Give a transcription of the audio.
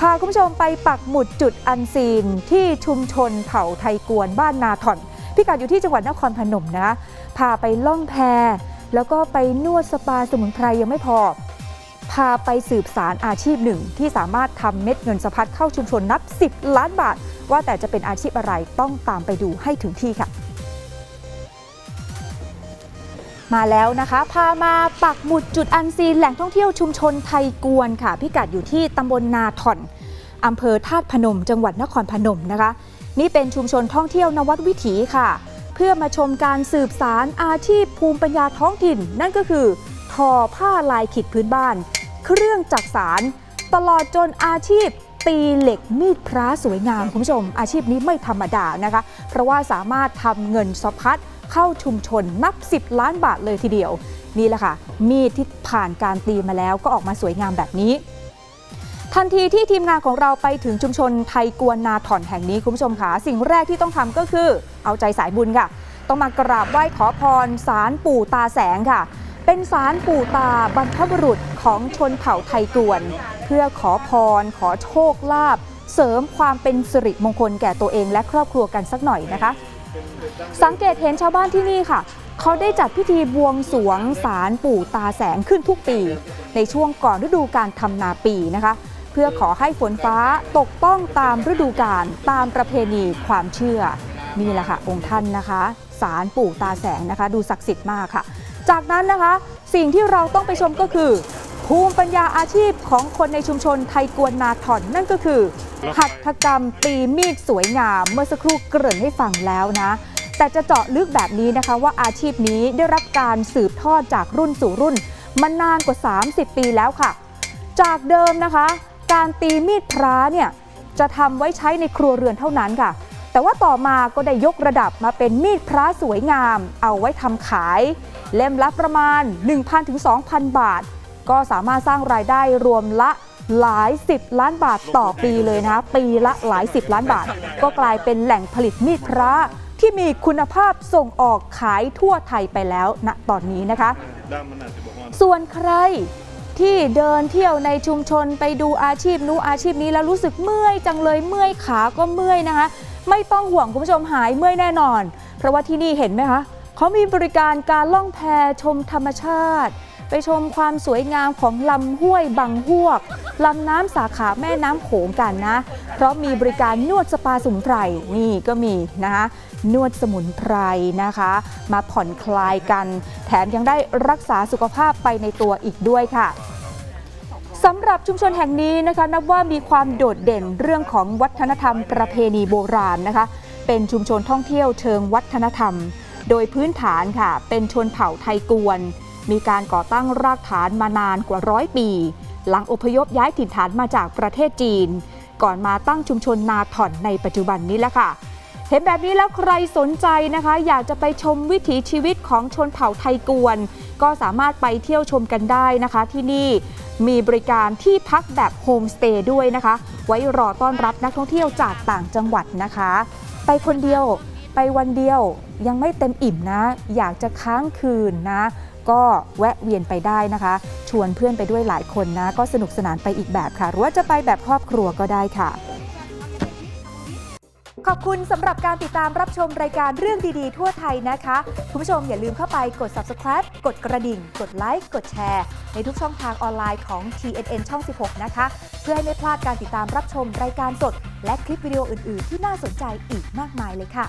พาคุณผู้ชมไปปักหมุดจุดอันซีนที่ชุมชนเผ่าไทยกวนบ้านนาถอน พิกัดอยู่ที่จังหวัดนครพนมนะ พาไปล่องแพ แล้วก็ไปนวดสปาสมุนไพรยังไม่พอ พาไปสืบสารอาชีพหนึ่ง ที่สามารถทำเม็ดเงินสะพัดเข้าชุมชนนับ 10 ล้านบาท ว่าแต่จะเป็นอาชีพอะไรต้องตามไปดูให้ถึงที่ค่ะ มาแล้วนะคะ พามาปักหมุดจุดอันซีนแหล่งท่องเที่ยวชุมชนไทยกวนค่ะ พิกัดอยู่ที่ตำบลนาถ่อนอำเภอธาตุพนม จังหวัดนครพนมนะคะ นี่เป็นชุมชนท่องเที่ยวนวัดวิถีค่ะ เพื่อมาชมการสืบสารอาชีพภูมิปัญญาท้องถิ่น นั่นก็คือ ทอผ้าลายขิดพื้นบ้าน เครื่องจักสาร ตลอดจนอาชีพตีเหล็กมีดพระสวยงามคุณผู้ชม อาชีพนี้ไม่ธรรมดานะคะ เพราะว่าสามารถทำเงินสะพัด เข้าชุมชนนับ 10 ล้านบาทเลยทีเดียว นี่แหละค่ะ มีดที่ผ่านการตีมาแล้วก็ออกมาสวยงามแบบนี้ทันทีที่ทีมงานของเราไปถึงชุมชนไทยกวนนาถ่อนแห่งนี้คุณผู้ชมค่ะสิ่งแรกที่ต้องทำก็คือ เอาใจสายบุญค่ะ ต้องมากราบไหว้ขอพรสารปู่ตาแสงค่ะ เป็นสารปู่ตาบรรพบุรุษของชนเผ่าไทยกวน เพื่อขอพร ขอโชคลาภเสริมความเป็นสิริมงคลแก่ตัวเองและครอบครัวกันสักหน่อยนะคะ สังเกตเห็นชาวบ้านที่นี่ค่ะ เขาได้จัดพิธีบวงสวงสารปู่ตาแสงขึ้นทุกปี ในช่วงก่อนฤดูการทำนาปีนะคะ เพื่อขอให้ฝนฟ้าตกต้องตามฤดูกาลตามประเพณีความเชื่อ นี่แหละค่ะองค์ท่านนะคะสารปู่ตาแสงนะคะ ดูศักดิ์สิทธิ์มากค่ะ จากนั้นนะคะสิ่งที่เราต้องไปชมก็คือ ภูมิปัญญาอาชีพของคนในชุมชนไทยกวนนาถอนนั่นก็คือ หัตถกรรมตีมีดสวยงาม เมื่อสักครู่เกริ่นให้ฟังแล้วนะ แต่จะเจาะลึกแบบนี้นะคะว่าอาชีพนี้ได้รับการสืบทอดจากรุ่นสู่รุ่นมานานกว่า 30 ปีแล้วค่ะ จากเดิมนะคะ การตีมีดพระเนี่ยจะทำไว้ใช้ในครัวเรือนเท่านั้นค่ะแต่ว่าต่อมาก็ได้ยกระดับมาเป็นมีดพระสวยงาม เอาไว้ทำขาย เล่มละประมาณ 1,000ถึง2,000 บาท ก็สามารถสร้างรายได้รวมละหลายสิบล้านบาทต่อปีเลยนะคะปีละหลายสิบล้านบาท ก็กลายเป็นแหล่งผลิตมีดพระที่มีคุณภาพส่งออกขายทั่วไทยไปแล้วณตอนนี้นะคะ ส่วนใครที่เดินเที่ยวในชุมชนไปดูอาชีพนู้นอาชีพนี้แล้วรู้สึกเมื่อยจังเลยเมื่อยขาก็เมื่อยนะคะ ไม่ต้องห่วงคุณผู้ชมหายเมื่อยแน่นอน เพราะว่าที่นี่เห็นไหมคะเขามีบริการการล่องแพชมธรรมชาติ ไปชมความสวยงามของลำห้วยบางหวกลำน้ำสาขาแม่น้ำโขงกันนะ เพราะมีบริการนวดสปาสมุนไพรนี่ก็มีนะคะนวดสมุนไพรนะคะ มาผ่อนคลายกัน แถมยังได้รักษาสุขภาพไปในตัวอีกด้วยค่ะสำหรับชุมชนแห่งนี้นะคะ นับว่ามีความโดดเด่นเรื่องของวัฒนธรรมประเพณีโบราณนะคะ เป็นชุมชนท่องเที่ยวเชิงวัฒนธรรม โดยพื้นฐานค่ะ เป็นชนเผ่าไทยกวน มีการก่อตั้งรากฐานมานานกว่าร้อยปี หลังอพยพย้ายถิ่นฐานมาจากประเทศจีน ก่อนมาตั้งชุมชนนาถ่อนในปัจจุบันนี้แหละค่ะ เห็นแบบนี้แล้วใครสนใจนะคะ อยากจะไปชมวิถีชีวิตของชนเผ่าไทยกวน ก็สามารถไปเที่ยวชมกันได้นะคะที่นี่มีบริการที่พักแบบโฮมสเตย์ด้วยนะคะ ไว้รอต้อนรับนักท่องเที่ยวจากต่างจังหวัดนะคะ ไปคนเดียวไปวันเดียวยังไม่เต็มอิ่มนะ อยากจะค้างคืนนะ ก็แวะเวียนไปได้นะคะ ชวนเพื่อนไปด้วยหลายคนนะ ก็สนุกสนานไปอีกแบบค่ะ หรือว่าจะไปแบบครอบครัวก็ได้ค่ะ ขอบคุณสำหรับการติดตามรับชมรายการเรื่องดีๆ ทั่วไทยนะคะ คุณผู้ชมอย่าลืมเข้าไปกด subscribe กดกระดิ่ง กดไลค์กดแชร์ ในทุกช่องทางออนไลน์ของ TNN ช่อง 16 นะคะ เพื่อให้ไม่พลาดการติดตามรับชมรายการสด และคลิปวิดีโออื่น ๆ ที่น่าสนใจอีกมากมายเลยค่ะ